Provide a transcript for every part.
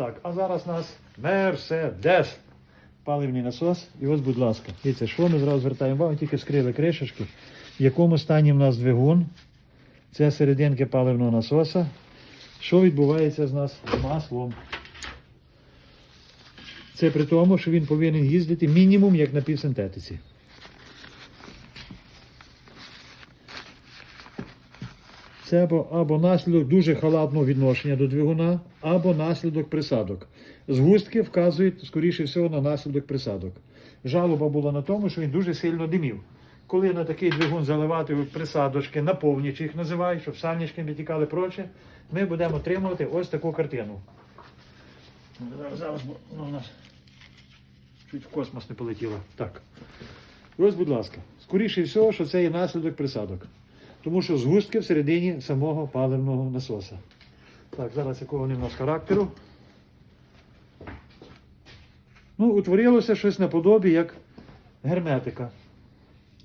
Так, а зараз у нас Мерседес. Паливний насос. І ось, будь ласка, дивіться, що ми зразу звертаємо увагу, тільки вскрили кришечки. В якому стані в нас двигун? Це серединки паливного насоса. Що відбувається з нас з маслом? Це при тому, що він повинен їздити мінімум як на півсинтетиці. Це або, або наслідок дуже халатного відношення до двигуна, або наслідок присадок. Згустки вказують, скоріше всього, на наслідок присадок. Жалоба була на тому, що він дуже сильно димів. Коли на такий двигун заливати присадочки, наповнюючи їх називають, щоб сальнички не тікали проче, ми будемо отримувати ось таку картину. Зараз, воно у нас чуть в космос не полетіло. Так. Ось, будь ласка, скоріше всього, що це є наслідок присадок. Тому що згустки всередині самого паливного насоса. Так, зараз якого вони в нас характеру. Ну, утворилося щось наподобі як герметика.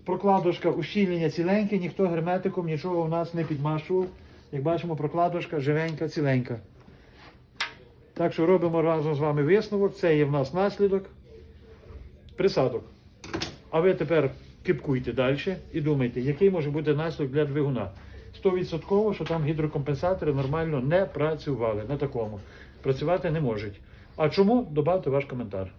Прокладочка ущільнення ціленьке, ніхто герметиком нічого у нас не підмашував. Як бачимо, прокладочка живенька, ціленька. Так що робимо разом з вами висновок. Це є в нас наслідок присадок. А ви тепер кипкуйте далі і думайте, який може бути наслідок для двигуна. 100% що там гідрокомпенсатори нормально не працювали на такому. Працювати не можуть. А чому? Добавте ваш коментар.